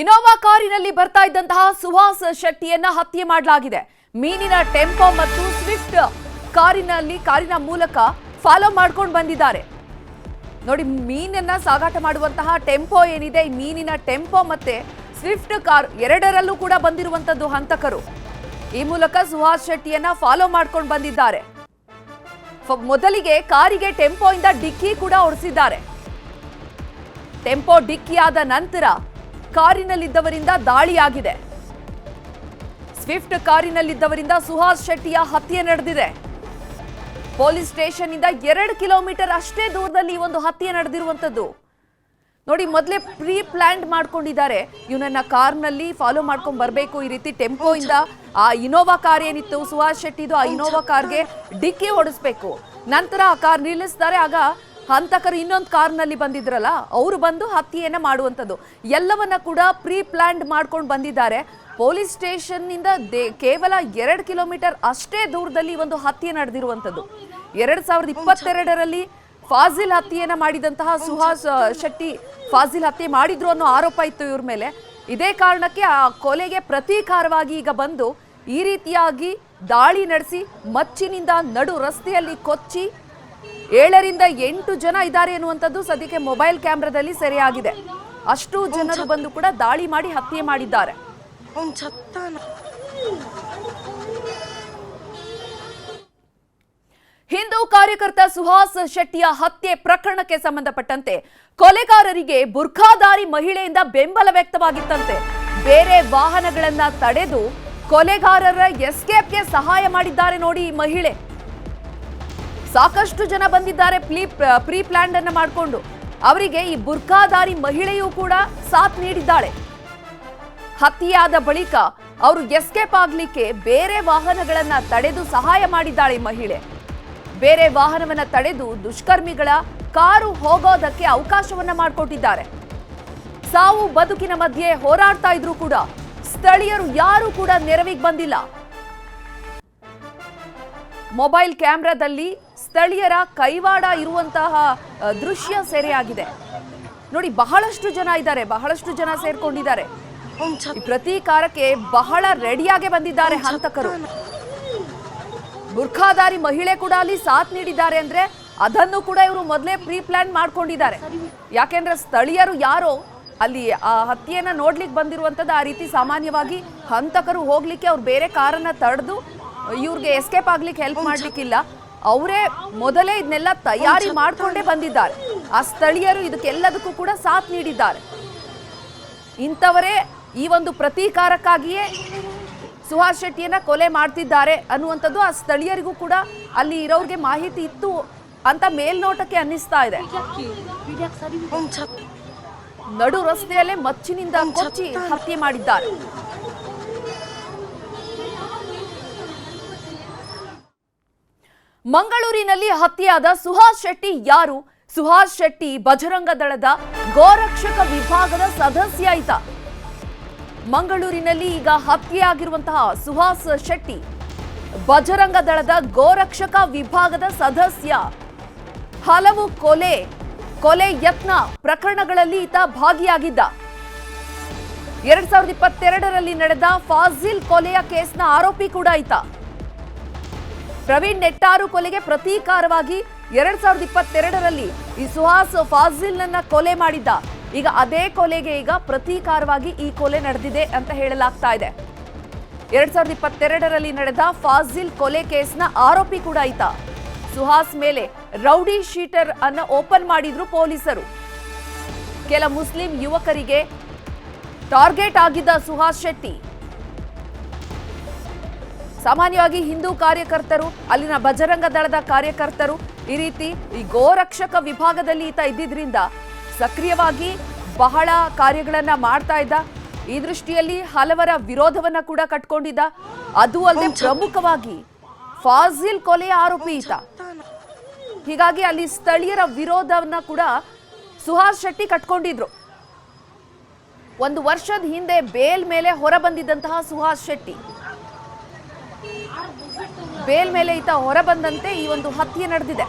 Innova ಕಾರಿನಲ್ಲಿ ಬರ್ತಾ ಇದ್ದಂತಹ ಸುಹಾಸ್ ಶೆಟ್ಟಿಯನ್ನ ಹತ್ಯೆ ಮಾಡಲಾಗಿದೆ. ಮೀನಿನ ಟೆಂಪೋ ಮತ್ತು ಸ್ವಿಫ್ಟ್ ಕಾರಿನಲ್ಲಿ, ಕಾರಿನ ಮೂಲಕ ಫಾಲೋ ಮಾಡ್ಕೊಂಡು ಬಂದಿದ್ದಾರೆ. ನೋಡಿ, ಮೀನನ್ನ ಸಾಗಾಟ ಮಾಡುವಂತಹ ಟೆಂಪೋ ಏನಿದೆ? ಮೀನಿನ ಟೆಂಪೋ ಮತ್ತೆ ಸ್ವಿಫ್ಟ್ ಕಾರ್ ಎರಡರಲ್ಲೂ ಕೂಡ ಬಂದಿರುವಂತದ್ದು ಹಂತಕರು. ಈ ಮೂಲಕ ಸುಹಾಸ್ ಶೆಟ್ಟಿಯನ್ನ ಫಾಲೋ ಮಾಡ್ಕೊಂಡು ಬಂದಿದ್ದಾರೆ. ಮೊದಲಿಗೆ ಕಾರಿಗೆ ಟೆಂಪೋ ಇಂದ ಡಿಕ್ಕಿ ಕೂಡ ಹೊಡೆಸಿದ್ದಾರೆ. ಟೆಂಪೋ ಡಿಕ್ಕಿಯಾದ ನಂತರ ಕಾರಿನಲ್ಲಿದ್ದವರಿಂದ ದಾಳಿಯಾಗಿದೆ. ಸ್ವಿಫ್ಟ್ ಕಾರಿನಲ್ಲಿದ್ದವರಿಂದ ಸುಹಾಸ್ ಶೆಟ್ಟಿಯ ಹತ್ಯೆ ನಡೆದಿದೆ. ಪೊಲೀಸ್ ಸ್ಟೇಷನ್ ಇಂದ ಎರಡು ಕಿಲೋಮೀಟರ್ ಅಷ್ಟೇ ದೂರದಲ್ಲಿ ಈ ಒಂದು ಹತ್ಯೆ ನಡೆದಿರುವಂತದ್ದು ನೋಡಿ, ಮೊದಲೇ ಪ್ರೀ ಪ್ಲಾನ್ ಮಾಡ್ಕೊಂಡಿದ್ದಾರೆ. ಇವನನ್ನ ಕಾರ್ನಲ್ಲಿ ಫಾಲೋ ಮಾಡ್ಕೊಂಡು ಬರಬೇಕು ಈ ರೀತಿ ಟೆಂಪೋ ಇಂದ ಆ ಇನೋವಾ ಕಾರ್ ಏನಿತ್ತು, ಸುಹಾಸ್ ಶೆಟ್ಟಿದು ಆ ಇನೋವಾ ಕಾರ್ಗೆ ಡಿಕ್ಕಿ ಹೊಡಿಸ್ಬೇಕು. ನಂತರ ಆ ಕಾರ್ ನಿಲ್ಲಿಸ್ತಾರೆ, ಆಗ ಹಂತಕರು ಇನ್ನೊಂದು ಕಾರ್ನಲ್ಲಿ ಬಂದಿದ್ರಲ್ಲ, ಅವರು ಬಂದು ಹತ್ಯೆಯನ್ನು ಮಾಡುವಂಥದ್ದು. ಎಲ್ಲವನ್ನ ಕೂಡ ಪ್ರೀ ಪ್ಲ್ಯಾಂಡ್ ಮಾಡ್ಕೊಂಡು ಬಂದಿದ್ದಾರೆ. ಪೊಲೀಸ್ ಸ್ಟೇಷನ್ನಿಂದ ದೇ- ಕೇವಲ ಎರಡು ಕಿಲೋಮೀಟರ್ ಅಷ್ಟೇ ದೂರದಲ್ಲಿ ಒಂದು ಹತ್ಯೆ ನಡೆದಿರುವಂಥದ್ದು. ಎರಡು ಸಾವಿರದ ಇಪ್ಪತ್ತೆರಡರಲ್ಲಿ ಫಾಜಿಲ್ ಹತ್ಯೆಯನ್ನ ಮಾಡಿದಂತಹ ಸುಹಾಸ್ ಶೆಟ್ಟಿ ಫಾಜಿಲ್ ಹತ್ಯೆ ಮಾಡಿದ್ರು ಅನ್ನೋ ಆರೋಪ ಇತ್ತು ಇವ್ರ ಮೇಲೆ. ಇದೇ ಕಾರಣಕ್ಕೆ ಆ ಕೊಲೆಗೆ ಪ್ರತೀಕಾರವಾಗಿ ಈಗ ಬಂದು ಈ ರೀತಿಯಾಗಿ ದಾಳಿ ನಡೆಸಿ, ಮಚ್ಚಿನಿಂದ ನಡು ರಸ್ತೆಯಲ್ಲಿ ಕೊಚ್ಚಿ ಏಳರಿಂದ ಎಂಟು ಜನ ಇದ್ದಾರೆ ಎನ್ನುವಂಥದ್ದು ಸದ್ಯಕ್ಕೆ ಮೊಬೈಲ್ ಕ್ಯಾಮ್ರಾದಲ್ಲಿ ಸೆರೆಯಾಗಿದೆ. ಅಷ್ಟು ಜನರು ಬಂದು ಕೂಡ ದಾಳಿ ಮಾಡಿ ಹತ್ಯೆ ಮಾಡಿದ್ದಾರೆ. ಹಿಂದೂ ಕಾರ್ಯಕರ್ತ ಸುಹಾಸ್ ಶೆಟ್ಟಿಯ ಹತ್ಯೆ ಪ್ರಕರಣಕ್ಕೆ ಸಂಬಂಧಪಟ್ಟಂತೆ ಕೊಲೆಗಾರರಿಗೆ ಬುರ್ಖಾದಾರಿ ಮಹಿಳೆಯಿಂದ ಬೆಂಬಲ ವ್ಯಕ್ತವಾಗಿತ್ತಂತೆ. ಬೇರೆ ವಾಹನಗಳನ್ನ ತಡೆದು ಕೊಲೆಗಾರರ ಎಸ್ಕೇಪ್ಗೆ ಸಹಾಯ ಮಾಡಿದ್ದಾರೆ ನೋಡಿ ಈ ಮಹಿಳೆ. ಸಾಕಷ್ಟು ಜನ ಬಂದಿದ್ದಾರೆ ಪ್ಲೀ, ಪ್ರೀ ಪ್ಲಾನ್ ಅನ್ನ ಮಾಡಿಕೊಂಡು. ಅವರಿಗೆ ಈ ಬುರ್ಖಾಧಾರಿ ಮಹಿಳೆಯೂ ಕೂಡ ಸಾಥ್ ನೀಡಿದ್ದಾಳೆ. ಹತ್ಯೆಯಾದ ಬಳಿಕ ಅವರು ಎಸ್ಕೇಪ್ ಆಗ್ಲಿಕ್ಕೆ ಬೇರೆ ವಾಹನಗಳನ್ನ ತಡೆದು ಸಹಾಯ ಮಾಡಿದ್ದಾಳೆ ಮಹಿಳೆ. ಬೇರೆ ವಾಹನವನ್ನ ತಡೆದು ದುಷ್ಕರ್ಮಿಗಳ ಕಾರು ಹೋಗೋದಕ್ಕೆ ಅವಕಾಶವನ್ನ ಮಾಡಿಕೊಟ್ಟಿದ್ದಾರೆ. ಸಾವು ಬದುಕಿನ ಮಧ್ಯೆ ಹೋರಾಡ್ತಾ ಇದ್ರು ಕೂಡ ಸ್ಥಳೀಯರು ಯಾರು ಕೂಡ ನೆರವಿಗೆ ಬಂದಿಲ್ಲ. ಮೊಬೈಲ್ ಕ್ಯಾಮ್ರಾದಲ್ಲಿ ಸ್ಥಳೀಯರ ಕೈವಾಡ ಇರುವಂತಹ ದೃಶ್ಯ ಸೆರೆಯಾಗಿದೆ. ನೋಡಿ, ಬಹಳಷ್ಟು ಜನ ಇದ್ದಾರೆ, ಬಹಳಷ್ಟು ಜನ ಸೇರ್ಕೊಂಡಿದ್ದಾರೆ. ಪ್ರತೀಕಾರಕ್ಕೆ ಬಹಳ ರೆಡಿಯಾಗಿ ಬಂದಿದ್ದಾರೆ ಹಂತಕರು. ಬುರ್ಖಾದಾರಿ ಮಹಿಳೆ ಕೂಡ ಅಲ್ಲಿ ಸಾಥ್ ನೀಡಿದ್ದಾರೆ ಅಂದ್ರೆ ಅದನ್ನು ಕೂಡ ಇವರು ಮೊದಲೇ ಪ್ರೀ ಪ್ಲಾನ್ ಮಾಡ್ಕೊಂಡಿದ್ದಾರೆ. ಯಾಕೆಂದ್ರೆ ಸ್ಥಳೀಯರು ಯಾರೋ ಅಲ್ಲಿ ಆ ಹತ್ಯೆಯನ್ನ ನೋಡ್ಲಿಕ್ಕೆ ಬಂದಿರುವಂತದ್ದು ಆ ರೀತಿ ಸಾಮಾನ್ಯವಾಗಿ ಹಂತಕರು ಹೋಗ್ಲಿಕ್ಕೆ ಅವ್ರು ಬೇರೆ ಕಾರನ್ನ ತಡೆದು, ಇವ್ರಿಗೆ ಎಸ್ಕೇಪ್ ಆಗ್ಲಿಕ್ಕೆ ಹೆಲ್ಪ್ ಮಾಡ್ಲಿಕ್ಕಿಲ್ಲ. ಅವರೇ ಮೊದಲೇ ಇದನ್ನೆಲ್ಲ ತಯಾರಿ ಮಾಡ್ಕೊಂಡೇ ಬಂದಿದ್ದಾರೆ. ಆ ಸ್ಥಳೀಯರು ಇದಕ್ಕೆಲ್ಲದಕ್ಕೂ ಕೂಡ ಸಾಥ್ ನೀಡಿದ್ದಾರೆ. ಇಂಥವರೇ ಈ ಒಂದು ಪ್ರತೀಕಾರಕ್ಕಾಗಿಯೇ ಸುಹಾಸ್ ಶೆಟ್ಟಿಯನ್ನ ಕೊಲೆ ಮಾಡ್ತಿದ್ದಾರೆ ಅನ್ನುವಂಥದ್ದು ಆ ಸ್ಥಳೀಯರಿಗೂ ಕೂಡ ಅಲ್ಲಿ ಇರೋರಿಗೆ ಮಾಹಿತಿ ಇತ್ತು ಅಂತ ಮೇಲ್ನೋಟಕ್ಕೆ ಅನ್ನಿಸ್ತಾ ಇದೆ. ನಡು ರಸ್ತೆಯಲ್ಲೇ ಮಚ್ಚಿನಿಂದ ಕೊಚ್ಚಿ ಹತ್ಯೆ ಮಾಡಿದ್ದಾರೆ. ಮಂಗಳೂರಿನಲ್ಲಿ ಹತ್ಯೆಯಾದ ಸುಹಾಸ್ ಶೆಟ್ಟಿ ಯಾರು? ಸುಹಾಸ್ ಶೆಟ್ಟಿ ಬಜರಂಗ ದಳದ ಗೋರಕ್ಷಕ ವಿಭಾಗದ ಸದಸ್ಯ ಆಯ್ತ ಮಂಗಳೂರಿನಲ್ಲಿ ಈಗ ಹತ್ಯೆಯಾಗಿರುವಂತಹ ಸುಹಾಸ್ ಶೆಟ್ಟಿ ಬಜರಂಗ ದಳದ ಗೋರಕ್ಷಕ ವಿಭಾಗದ ಸದಸ್ಯ. ಹಲವು ಕೊಲೆ ಕೊಲೆ ಯತ್ನ ಪ್ರಕರಣಗಳಲ್ಲಿ ಈತ ಭಾಗಿಯಾಗಿದ್ದ. ಎರಡ್ ಸಾವಿರದ ಇಪ್ಪತ್ತೆರಡರಲ್ಲಿ ನಡೆದ ಫಾಜಿಲ್ ಕೊಲೆಯ ಕೇಸ್ನ ಆರೋಪಿ ಕೂಡ ಈತ. ಪ್ರವೀಣ್ ನೆಟ್ಟಾರು ಕೊಲೆಗೆ ಪ್ರತೀಕಾರವಾಗಿ ಎರಡ್ ಸಾವಿರದ ಇಪ್ಪತ್ತೆರಡರಲ್ಲಿ ಈ ಸುಹಾಸ್ ಫಾಜಿಲ್ನನ್ನ ಕೊಲೆ ಮಾಡಿದ್ದ. ಈಗ ಅದೇ ಕೊಲೆಗೆ ಈಗ ಪ್ರತೀಕಾರವಾಗಿ ಈ ಕೊಲೆ ನಡೆದಿದೆ ಅಂತ ಹೇಳಲಾಗ್ತಾ ಇದೆ. ಎರಡ್ ಸಾವಿರದ ಇಪ್ಪತ್ತೆರಡರಲ್ಲಿ ನಡೆದ ಫಾಜಿಲ್ ಕೊಲೆ ಕೇಸ್ನ ಆರೋಪಿ ಕೂಡ ಈತ. ಸುಹಾಸ್ ಮೇಲೆ ರೌಡಿ ಶೀಟರ್ ಅನ್ನ ಓಪನ್ ಮಾಡಿದ್ರು ಪೊಲೀಸರು. ಕೆಲ ಮುಸ್ಲಿಂ ಯುವಕರಿಗೆ ಟಾರ್ಗೆಟ್ ಆಗಿದ್ದ ಸುಹಾಸ್ ಶೆಟ್ಟಿ. ಸಾಮಾನ್ಯವಾಗಿ ಹಿಂದೂ ಕಾರ್ಯಕರ್ತರು ಅಲ್ಲಿನ ಬಜರಂಗ ದಳದ ಕಾರ್ಯಕರ್ತರು ಈ ರೀತಿ ಈ ಗೋರಕ್ಷಕ ವಿಭಾಗದಲ್ಲಿ ಈತ ಇದ್ದಿದ್ರಿಂದ ಸಕ್ರಿಯವಾಗಿ ಬಹಳ ಕಾರ್ಯಗಳನ್ನ ಮಾಡ್ತಾ ಇದ್ದ. ಈ ದೃಷ್ಟಿಯಲ್ಲಿ ಹಲವರ ವಿರೋಧವನ್ನ ಕೂಡ ಕಟ್ಕೊಂಡಿದ್ದ. ಅದು ಅಲ್ಲದೆ ಪ್ರಮುಖವಾಗಿ ಫಾಜಿಲ್ ಕೊಲೆಯ ಆರೋಪಿ ಈತ. ಹೀಗಾಗಿ ಅಲ್ಲಿ ಸ್ಥಳೀಯರ ವಿರೋಧವನ್ನ ಕೂಡ ಸುಹಾಸ್ ಶೆಟ್ಟಿ ಕಟ್ಕೊಂಡಿದ್ರು. ಒಂದು ವರ್ಷದ ಹಿಂದೆ ಬೇಲ್ ಮೇಲೆ ಹೊರಬಂದಿದ್ದಂತಹ ಸುಹಾಸ್ ಶೆಟ್ಟಿ. ಬೇಲ್ ಮೇಲೆ ಈತ ಹೊರ ಬಂದಂತೆ ಈ ಒಂದು ಹತ್ಯೆ ನಡೆದಿದೆ.